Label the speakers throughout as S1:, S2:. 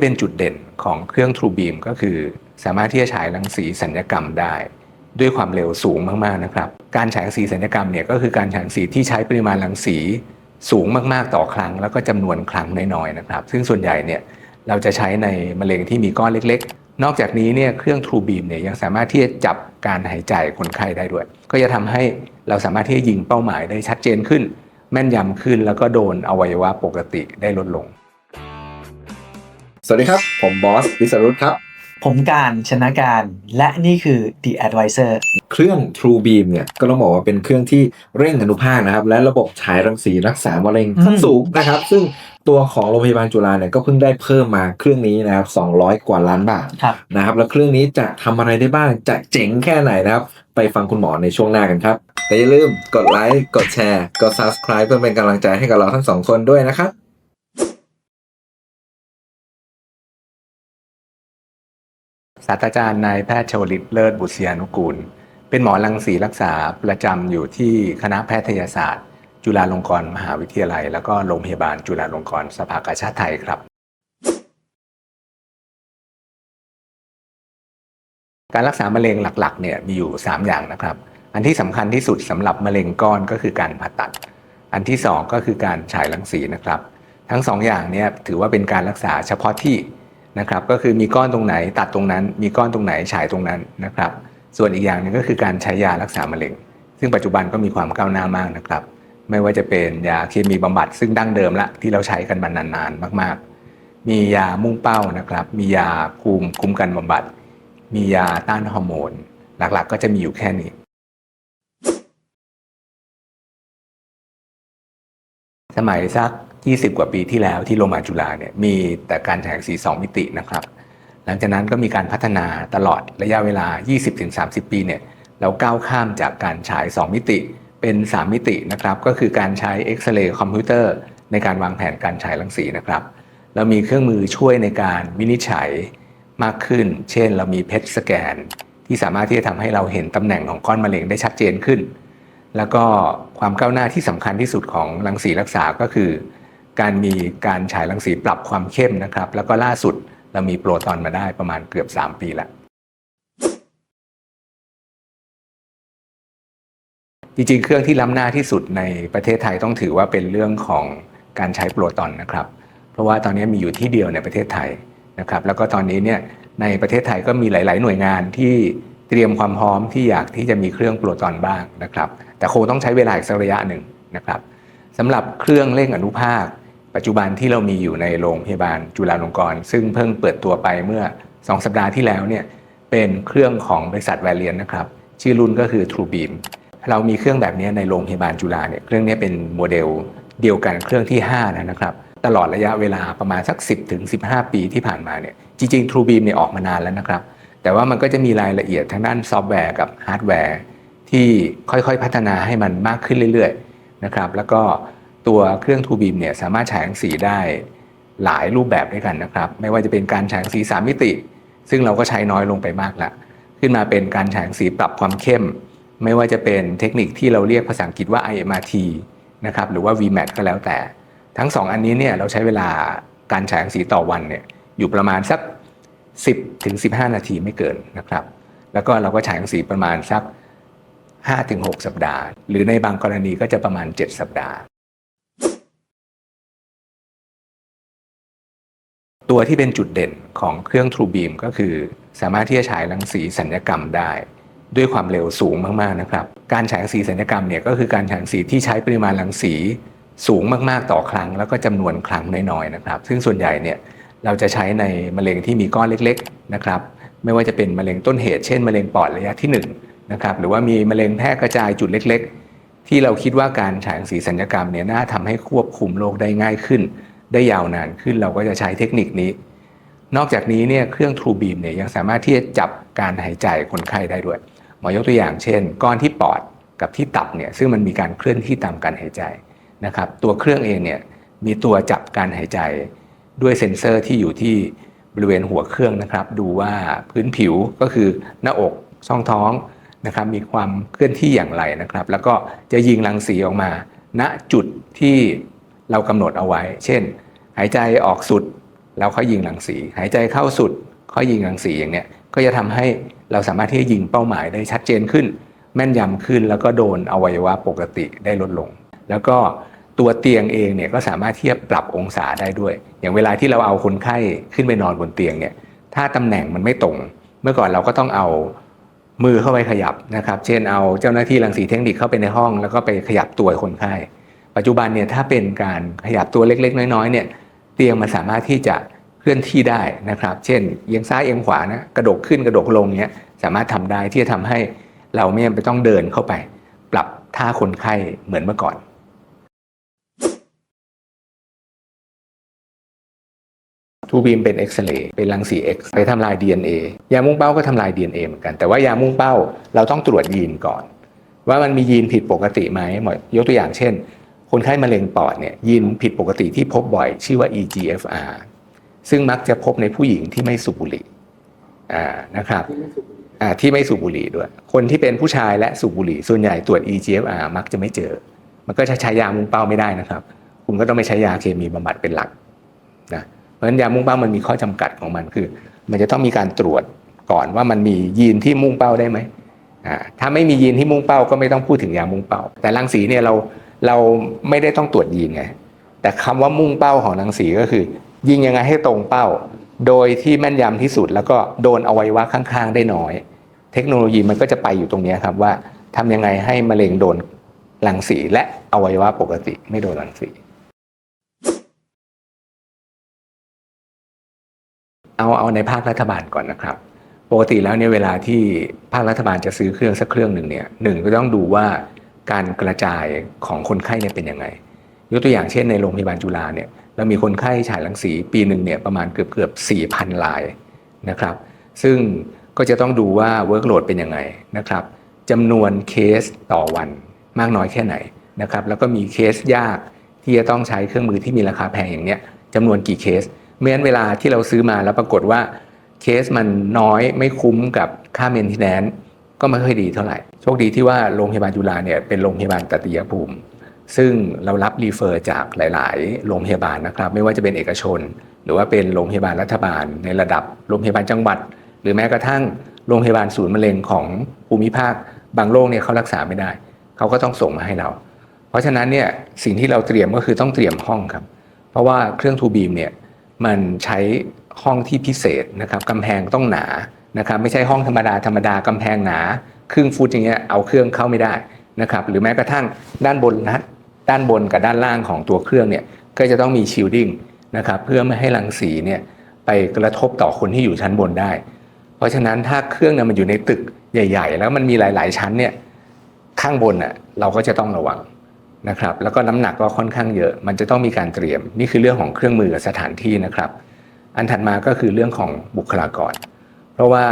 S1: เป็นจุดเด่นของเครื่อง True Beam ก็คือ สามารถที่จะฉายรังสีสัญญกรรมได้ ด้วยความเร็วสูงมากๆนะครับ การฉายรังสีสัญญกรรมเนี่ยก็คือการฉายรังสีที่ใช้ปริมาณรังสีสูงมากๆต่อครั้ง แล้วก็จำนวนครั้งน้อยๆนะครับ ซึ่งส่วนใหญ่เนี่ยเราจะใช้ในมะเร็งที่มีก้อนเล็กๆ นอกจากนี้เนี่ยเครื่อง True Beam เนี่ยยังสามารถที่จะจับการหายใจคนไข้ได้ด้วย ก็จะทำให้เราสามารถที่จะยิงเป้าหมายได้ชัดเจนขึ้น แม่นยำขึ้นแล้วก็โดนอวัยวะปกติได้ลดลง
S2: สวัสดีครับ ผมบอส วิสรุตครับ
S3: ผมการชนะการ และนี่คือ The Advisor
S2: เครื่อง True Beam เนี่ย ก็ต้องบอกว่าเป็นเครื่องที่เร่งอนุภาคนะครับ และระบบฉายรังสีรักษามะเร็ง
S3: อืม
S2: ขั้นสูงนะครับ ซึ่งตัวของโรงพยาบาลจุฬาเนี่ยก็เพิ่งได้เพิ่มมาเครื่องนี้นะครับ 200 กว่าล้านบาท
S3: ครับ
S2: นะครับ แล้วเครื่องนี้จะทำอะไรได้บ้าง จะเจ๋งแค่ไหนนะครับ ไปฟังคุณหมอในช่วงหน้ากันครับแต่อย่าลืมกดไลค์ กดแชร์ กด Subscribe เพื่อเป็นกำลังใจให้กับเราทั้งสองคนด้วยนะครับ
S1: ศาสตราจารย์นายแพทย์ชวลิตเลิศบุษยานุกูล เป็นหมอรังสีรักษาประจำอยู่ที่คณะแพทยศาสตร์ จุฬาลงกรณ์มหาวิทยาลัย แล้วก็โรงพยาบาลจุฬาลงกรณ์สภากาชาติไทยครับ การรักษามะเร็งหลักๆเนี่ยมีอยู่ 3 อย่างนะครับ อันที่สำคัญที่สุดสำหรับมะเร็งก้อนก็คือการผ่าตัด อันที่ 2 ก็คือการฉายรังสีนะครับ ทั้ง2อย่างเนี่ยถือว่าเป็นการรักษาเฉพาะที่ นะครับก็คือมีก้อนตรงไหนตัดตรงนั้น มีก้อนตรงไหนฉายตรงนั้นนะครับ ส่วนอีกอย่างหนึงก็คือการใช้ยารักษามะเร็ง ซึ่งปัจจุบันก็มีความก้าวหน้ามากนะครับ ไม่ว่าจะเป็นยาเคมีบำบัดซึ่งดั้งเดิมละที่เราใช้กันมานานๆมาก ๆ มียามุ่งเป้านะครับ มียาคุมคุมกันบำบัด มียาต้านฮอร์โมน หลักๆ ก็จะมีอยู่แค่นี้สมัยสัก 20 กว่าปีที่แล้วที่โรงพยาบาลจุฬาเนี่ยมีแต่การฉายรังสี2มิตินะครับ หลังจากนั้นก็มีการพัฒนาตลอดระยะเวลา 20-30 ปีเนี่ยเราก้าวข้ามจากการฉาย 2 มิติเป็น 3 มิตินะครับ ก็คือการใช้เอ็กซเรย์คอมพิวเตอร์ในการวางแผนการฉายรังสีนะครับเรามีเครื่องมือช่วยในการวินิจฉัยมากขึ้น เช่น เรามีเพชสแกนที่สามารถที่จะทำให้เราเห็นตำแหน่งของก้อนมะเร็งได้ชัดเจนขึ้น แล้วก็ความก้าวหน้าที่สำคัญที่สุดของรังสีรักษาก็คือ การมีการฉายรังสีปรับความเข้มนะครับ แล้วก็ล่าสุดเรามีโปรตอนมาได้ประมาณเกือบ 3 ปีแล้วจริงๆ เครื่องที่ล้ำหน้าที่สุดในประเทศไทยต้องถือว่าเป็นเรื่องของการใช้โปรตอนนะครับ เพราะว่าตอนนี้มีอยู่ที่เดียวในประเทศไทยนะครับ แล้วก็ตอนนี้เนี่ยในประเทศไทยก็มีหลาย ๆ หน่วยงานที่เตรียมความพร้อมที่อยากที่จะมีเครื่องโปรตอนบ้างนะครับ แต่คงต้องใช้เวลาอีกสักระยะหนึ่งนะครับสำหรับเครื่องเร่งอนุภาค ปัจจุบันที่เรามีอยู่ในโรงพยาบาลจุฬาลงกรณ์ซึ่งเพิ่งเปิดตัวไปเมื่อ 2 สัปดาห์ที่แล้วเนี่ยเป็นเครื่องของบริษัทแวลเลียนนะครับ ชื่อรุ่นก็คือ True Beam เรามีเครื่องแบบนี้ในโรงพยาบาลจุฬาเนี่ยเครื่องนี้เป็นโมเดลเดียวกันเครื่องที่5แล้วนะครับ ตลอดระยะเวลาประมาณสัก 10ถึง15 ปีที่ผ่านมาเนี่ยจริงๆ True Beam เนี่ยออกมานานแล้วนะครับ แต่ว่ามันก็จะมีรายละเอียดทางด้านซอฟต์แวร์กับฮาร์ดแวร์ที่ค่อยๆพัฒนาให้มันมากขึ้นเรื่อยๆนะครับแล้วก็ ตัวเครื่อง True Beam เนี่ยสามารถฉายรังสีได้หลายรูปแบบด้วยกันนะครับ ไม่ว่าจะเป็นการฉายรังสี3มิติ ซึ่งเราก็ใช้น้อยลงไปมากละขึ้นมาเป็นการฉายรังสีปรับความเข้ม ไม่ว่าจะเป็นเทคนิคที่เราเรียกภาษาอังกฤษว่า IMRT นะครับหรือว่า VMAT ก็แล้วแต่ ทั้ง 2 อันนี้เนี่ยเราใช้เวลาการฉายรังสีต่อวันเนี่ยอยู่ประมาณสัก 10ถึง15 นาทีไม่เกินนะครับ แล้วก็เราก็ฉายรังสีประมาณสัก5-6 สัปดาห์ หรือในบางกรณีก็จะประมาณ 7 สัปดาห์ ตัวที่เป็นจุดเด่นของเครื่อง True Beam ก็คือ สามารถที่จะฉายรังสีสัญญกรรมได้ ด้วยความเร็วสูงมากๆนะครับ การฉายรังสีสัญญกรรมเนี่ยก็คือการฉายรังสีที่ใช้ปริมาณรังสีสูงมากๆต่อครั้ง แล้วก็จำนวนครั้งน้อยๆนะครับ ซึ่งส่วนใหญ่เนี่ยเราจะใช้ในมะเร็งที่มีก้อนเล็กๆนะครับไม่ว่าจะเป็นมะเร็งต้นเหตุเช่นมะเร็งปอดระยะที่1นะครับหรือว่ามีมะเร็งแพร่กระจายจุดเล็ก ๆ ที่เราคิดว่าการฉายรังสีสัญญกรรมเนี่ยน่าทำให้ควบคุมโรคได้ง่ายขึ้น ได้ยาวนานขึ้นเราก็จะใช้เทคนิคนี้ นอกจากนี้เนี่ยเครื่อง True Beam เนี่ยยังสามารถที่จะจับการหายใจคนไข้ได้ด้วย หมอยกตัวอย่างเช่น ก้อนที่ปอดกับที่ตับเนี่ยซึ่งมันมีการเคลื่อนที่ตามการหายใจนะครับตัวเครื่องเองเนี่ยมีตัวจับการหายใจด้วยเซ็นเซอร์ที่อยู่ที่บริเวณหัวเครื่องนะครับ ดูว่าพื้นผิวก็คือหน้าอกช่องท้องนะครับมีความเคลื่อนที่อย่างไรนะครับ แล้วก็จะยิงรังสีออกมา ณจุดที่ เรากำหนดเอาไว้ เช่น หายใจออกสุดแล้วเขายิงรังสี หายใจเข้าสุดเขายิงรังสีอย่างเนี้ยก็จะทำให้เราสามารถที่จะยิงเป้าหมายได้ชัดเจนขึ้น แม่นยำขึ้นแล้วก็โดนอวัยวะปกติได้ลดลง แล้วก็ตัวเตียงเองเนี่ยก็สามารถที่จะปรับองศาได้ด้วย อย่างเวลาที่เราเอาคนไข้ขึ้นไปนอนบนเตียงเนี่ยถ้าตำแหน่งมันไม่ตรง เมื่อก่อนเราก็ต้องเอามือเข้าไปขยับนะครับ เช่นเอาเจ้าหน้าที่รังสีเทคนิคเข้าไปในห้อง แล้วก็ไปขยับตัวคนไข้ ปัจจุบันเนี่ยถ้าเป็นการขยับตัวเล็กๆ น้อยๆเนี่ยเตียงมันสามารถที่จะเคลื่อนที่ได้นะครับ เช่นเอียงซ้ายเอียงขวานะกระดกขึ้นกระดกลงเนี้ยสามารถทำได้ที่จะทำให้เราไม่จำเป็นต้องเดินเข้าไป ปรับท่าคนไข้เหมือนเมื่อก่อนทูบีมเป็นเอ็กซเรย์เป็นรังสี X ไปทำลาย DNA ยามุ่งเป้าก็ทำลาย DNA เหมือนกัน แต่ว่ายามุ่งเป้าเราต้องตรวจยีนก่อน ว่ามันมียีนผิดปกติไหมหมอยกตัวอย่างเช่น คนไข้มะเร็งปอดเนี่ยยีนผิดปกติที่พบบ่อย ชื่อว่า EGFR ซึ่งมักจะพบในผู้หญิงที่ไม่สูบบุหรี่อ่านะครับอ่าที่ไม่สูบบุหรี่ด้วย คนที่เป็นผู้ชายและสูบบุหรี่ ส่วนใหญ่ตรวจ EGFR มักจะไม่เจอ มันก็จะใช้ยามุ่งเป้าไม่ได้นะครับ คุณก็ต้องไปใช้ยาเคมีบำบัดเป็นหลักนะเพราะฉะนั้นยามุ่งเป้ามันมีข้อจำกัดของมันคือ มันจะต้องมีการตรวจก่อนว่ามันมียีนที่มุ่งเป้าได้ไหมอ่าถ้าไม่มียีนที่มุ่งเป้าก็ไม่ต้องพูดถึงยามุ่งเป้า แต่รังสีเนี่ยเรา เราไม่ได้ต้องตรวจยีนไง แต่คำว่ามุ่งเป้าของรังสีก็คือ ยิงยังไงให้ตรงเป้า โดยที่แม่นยำที่สุด แล้วก็โดนอวัยวะข้างๆ ได้น้อย เทคโนโลยีมันก็จะไปอยู่ตรงนี้ครับว่าทำยังไงให้มะเร็งโดนรังสี และอวัยวะปกติไม่โดนรังสีเอาเอาในภาครัฐบาลก่อนนะครับปกติแล้วเนี่ยเวลาที่ภาครัฐบาลจะซื้อเครื่องสักเครื่องหนึ่งเนี่ยหนึ่งก็ต้องดูว่า การกระจายของคนไข้เนี่ยเป็นยังไง ยกตัวอย่างเช่นในโรงพยาบาลจุฬาเนี่ยเรามีคนไข้ฉายรังสีปีหนึ่งเนี่ยประมาณเกือบเกือบสี่พันรายนะครับ ซึ่งก็จะต้องดูว่าเวิร์กโหลดเป็นยังไงนะครับจำนวนเคสต่อวันมากน้อยแค่ไหนนะครับ แล้วก็มีเคสยากที่จะต้องใช้เครื่องมือที่มีราคาแพงอย่างเนี้ยจำนวนกี่เคสเมื่อนั้นเวลาที่เราซื้อมาแล้วปรากฏว่าเคสมันน้อยไม่คุ้มกับค่าเมนเทนแนนซ์ ก็ไม่ค่อยดีเท่าไหร่ โชคดีที่ว่าโรงพยาบาลจุฬาเนี่ยเป็นโรงพยาบาลตติยภูมิ ซึ่งเรารับรีเฟอร์จากหลาย ๆ โรงพยาบาลนะครับ ไม่ว่าจะเป็นเอกชน หรือว่าเป็นโรงพยาบาลรัฐบาล ในระดับโรงพยาบาลจังหวัด หรือแม้กระทั่งโรงพยาบาลศูนย์มะเร็งของภูมิภาค บางโรคเนี่ยเขารักษาไม่ได้ เขาก็ต้องส่งมาให้เรา เพราะฉะนั้นเนี่ยสิ่งที่เราเตรียมก็คือต้องเตรียมห้องครับ เพราะว่าเครื่องทูบีมเนี่ยมันใช้ห้องที่พิเศษนะครับกำแพงต้องหนา นะครับไม่ใช่ห้องธรรมดาธรรมดากำแพงหนา ครึ่งฟุตอย่างเงี้ยเอาเครื่องเข้าไม่ได้นะครับหรือแม้กระทั่งด้านบนนะด้านบนกับด้านล่างของตัวเครื่องเนี่ยก็จะต้องมีชิลดิ้งนะครับเพื่อไม่ให้รังสีเนี่ยไปกระทบต่อคนที่อยู่ชั้นบนได้ เพราะฉะนั้นถ้าเครื่องเนี่ยมันอยู่ในตึกใหญ่ ๆ แล้วมันมีหลาย ๆ ชั้นเนี่ยข้างบนน่ะเราก็จะต้องระวังนะครับแล้วก็น้ำหนักก็ค่อนข้างเยอะ มันจะต้องมีการเตรียม นี่คือเรื่องของเครื่องมือสถานที่นะครับ อันถัดมาก็คือเรื่องของบุคลากร ราะว่า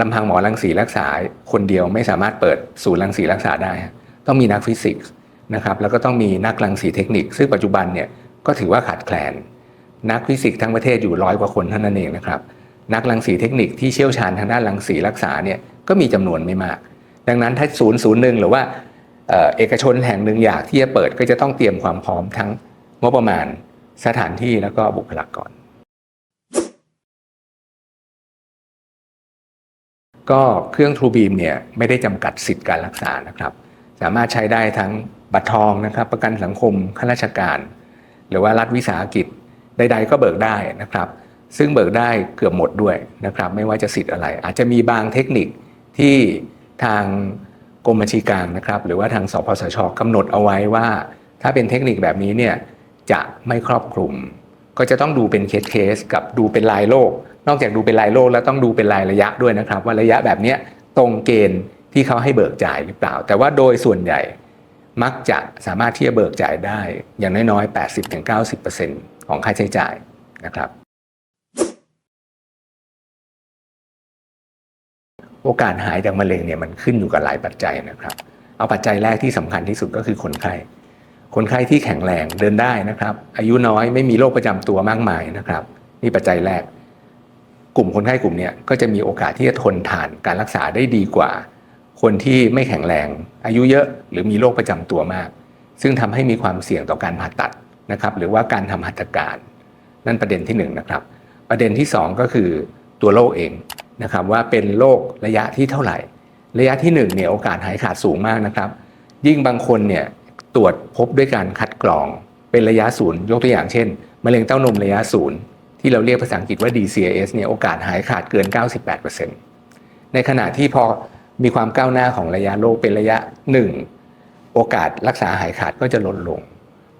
S1: ลำพังหมอรังสีรักษาคนเดียวไม่สามารถเปิดศูนย์รังสีรักษาได้ ต้องมีนักฟิสิกส์นะครับแล้วก็ต้องมีนักรังสีเทคนิค ซึ่งปัจจุบันเนี่ยก็ถือว่าขาดแคลน นักฟิสิกส์ทั้งประเทศอยู่ร้อยกว่าคนเท่านั้นเองนะครับนักรังสีเทคนิคที่เชี่ยวชาญทางด้านรังสีรักษาเนี่ยก็มีจำนวนไม่มาก ดังนั้นถ้าศูนย์ศูนย์หนึ่งหรือว่าเอกชนแห่งหนึ่งอยากที่จะเปิดก็จะต้องเตรียมความพร้อมทั้งงบประมาณสถานที่แล้วก็บุคลากร ก็เครื่อง True Beam เนี่ยไม่ได้จำกัดสิทธิ์การรักษานะครับ สามารถใช้ได้ทั้งบัตรทองนะครับ ประกันสังคมข้าราชการ หรือว่ารัฐวิสาหกิจใด ๆ ก็เบิกได้นะครับ ซึ่งเบิกได้เกือบหมดด้วยนะครับ ไม่ว่าจะสิทธิ์อะไร อาจจะมีบางเทคนิคที่ทางกรมบัญชีกลางนะครับ หรือว่าทางสพสชกำหนดเอาไว้ว่า ถ้าเป็นเทคนิคแบบนี้เนี่ยจะไม่ครอบคลุม ก็จะต้องดูเป็นเคสเคสกับดูเป็นรายโรค นอกจากดูเป็นรายโรคแล้วต้องดูเป็นรายระยะด้วยนะครับ ว่าระยะแบบนี้ตรงเกณฑ์ที่เขาให้เบิกจ่ายหรือเปล่า แต่ว่าโดยส่วนใหญ่มักจะสามารถที่จะเบิกจ่ายได้อย่างน้อยๆ 80-90%ของค่าใช้จ่ายนะครับ โอกาสหายจากมะเร็งเนี่ยมันขึ้นอยู่กับหลายปัจจัยนะครับ เอาปัจจัยแรกที่สำคัญที่สุดก็คือคนไข้ คนไข้ที่แข็งแรงเดินได้นะครับ อายุน้อยไม่มีโรคประจำตัวมากมายนะครับ นี่ปัจจัยแรก กลุ่มคนไข้กลุ่มนี้ก็จะมีโอกาสที่จะทนทานการรักษาได้ดีกว่า คนที่ไม่แข็งแรง อายุเยอะหรือมีโรคประจำตัวมาก ซึ่งทำให้มีความเสี่ยงต่อการผ่าตัดนะครับ หรือว่าการทำหัตถการ นั่นประเด็นที่หนึ่งนะครับ ประเด็นที่สองก็คือตัวโรคเองนะครับว่าเป็นโรคระยะที่เท่าไหร่ ระยะที่หนึ่งเนี่ยโอกาสหายขาดสูงมากนะครับ ยิ่งบางคนเนี่ยตรวจพบด้วยการคัดกรอง เป็นระยะศูนย์ยกตัวอย่างเช่นมะเร็งเต้านมระยะศูนย์ ที่เราเรียกภาษาอังกฤษว่า DCIS เนี่ยโอกาสหายขาดเกิน 98%ในขณะที่พอมีความก้าวหน้าของระยะโรคเป็นระยะ 1 โอกาสรักษาหายขาดก็จะลดลง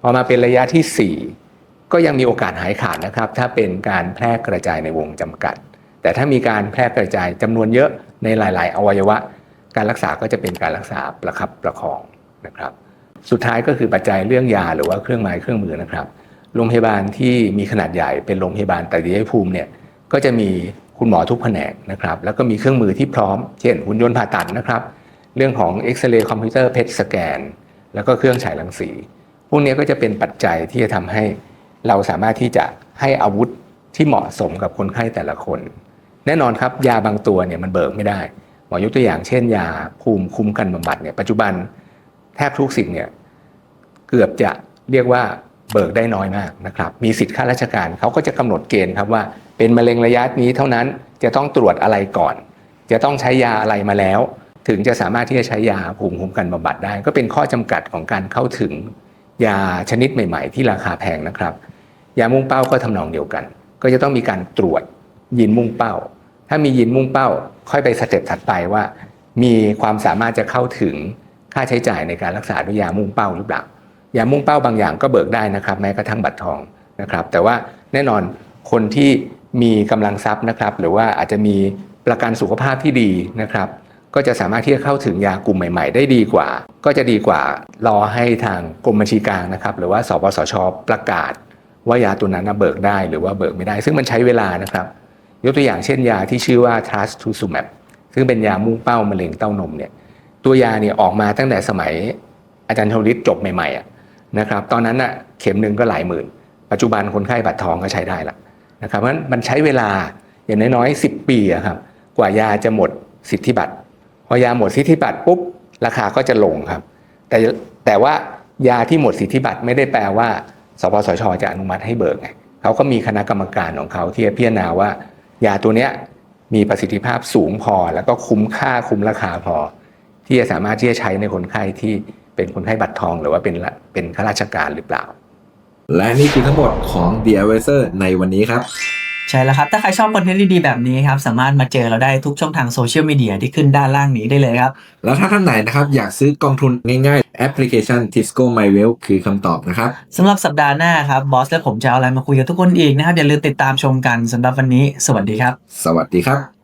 S1: พอมาเป็นระยะที่ 4 ก็ยังมีโอกาสหายขาดนะครับ ถ้าเป็นการแพร่กระจายในวงจำกัด แต่ถ้ามีการแพร่กระจายจำนวนเยอะในหลาย ๆ อวัยวะ การรักษาก็จะเป็นการรักษาประคับประคองนะครับ สุดท้ายก็คือปัจจัยเรื่องยาหรือว่าเครื่องไม้เครื่องมือนะครับ โรงพยาบาลที่มีขนาดใหญ่เป็นโรงพยาบาลแต่ดีให้ภูมิเนี่ยก็จะมีคุณหมอทุกแผนกนะครับแล้วก็มีเครื่องมือที่พร้อม เช่นหุ่นยนต์ผ่าตัดนะครับ เรื่องของเอ็กซเรย์คอมพิวเตอร์เพชสแกนแล้วก็เครื่องฉายรังสี พวกนี้ก็จะเป็นปัจจัยที่จะทำให้เราสามารถที่จะให้อาวุธที่เหมาะสมกับคนไข้แต่ละคน แน่นอนครับยาบางตัวเนี่ยมันเบิกไม่ได้หมอยกตัวอย่างเช่น ยาภูมิคุ้มกันบำบัดเนี่ยปัจจุบันแทบทุกสิ่งเนี่ยเกือบจะเรียกว่า เบิกได้น้อยมากนะครับ มีสิทธิ์ข้าราชการเขาก็จะกำหนดเกณฑ์ครับว่า เป็นมะเร็งระยะนี้เท่านั้นจะต้องตรวจอะไรก่อน จะต้องใช้ยาอะไรมาแล้ว ถึงจะสามารถที่จะใช้ยาภูมิคุ้มกันบำบัดได้ ก็เป็นข้อจำกัดของการเข้าถึงยาชนิดใหม่ ๆ ที่ราคาแพงนะครับ ยามุ่งเป้าก็ทำนองเดียวกัน ก็จะต้องมีการตรวจยีนมุ่งเป้า ถ้ามียีนมุ่งเป้า ค่อยไปสเต็ปถัดไปว่า มีความสามารถจะเข้าถึงค่าใช้จ่ายในการรักษาด้วยยามุ่งเป้าหรือเปล่า ยามุ่งเป้าบางอย่างก็เบิกได้นะครับ แม้กระทั่งบัตรทองนะครับ แต่ว่าแน่นอนคนที่มีกำลังทรัพย์นะครับ หรือว่าอาจจะมีประกันสุขภาพที่ดีนะครับ ก็จะสามารถที่จะเข้าถึงยากลุ่มใหม่ ๆ ได้ดีกว่า ก็จะดีกว่ารอให้ทางกรมบัญชีกลางนะครับ หรือว่าสปสชประกาศ ว่ายาตัวนั้นเบิกได้หรือว่าเบิกไม่ได้ ซึ่งมันใช้เวลานะครับ ยกตัวอย่างเช่นยาที่ชื่อว่า trastuzumab ซึ่งเป็นยามุ่งเป้ามะเร็งเต้านมเนี่ยตัวยาเนี่ยออกมาตั้งแต่สมัยอาจารย์ชวลิตจบใหม่ๆอะ นะครับตอนนั้นน่ะเข็มหนึ่งก็หลายหมื่น ปัจจุบันคนไข้บัตรทองก็ใช้ได้ละนะครับเพราะฉะนั้นมันใช้เวลาอย่างน้อยๆ10 ปีครับกว่ายาจะหมดสิทธิบัตรพอยาหมดสิทธิบัตรปุ๊บราคาก็จะลงครับ แต่แต่ว่ายาที่หมดสิทธิบัตรไม่ได้แปลว่าสปสชจะอนุมัติให้เบิกไงเขาก็มีคณะกรรมการของเขาที่จะพิจารณาว่า ยาตัวเนี้ยมีประสิทธิภาพสูงพอ แล้วก็คุ้มค่าคุ้มราคาพอ ที่จะสามารถที่จะใช้ในคนไข้ที่ เป็นคนไข้บัตรทองหรือว่าเป็นละเป็นข้าราชการหรือเปล่า
S2: และนี่คือทั้งหมดของ The Advisor ในวันนี้ครับ
S3: ใช่แล้วครับ ถ้าใครชอบคอนเทนต์ดีๆ แบบนี้ครับ สามารถมาเจอเราได้ทุกช่องทางโซเชียลมีเดียที่ขึ้นด้านล่างนี้ได้เลยครับ
S2: แล้วถ้าท่านไหนนะครับ อยากซื้อกองทุนง่ายๆ แอปพลิเคชัน Tisco MyWealth คือคำตอบนะครับ
S3: สำหรับสัปดาห์หน้าครับ บอสและผมจะเอาอะไรมาคุยกับทุกคนอีกนะครับ อย่าลืมติดตามชมกันสำหรับวันนี้ สวัสดีครับ
S2: สวัสดีครับ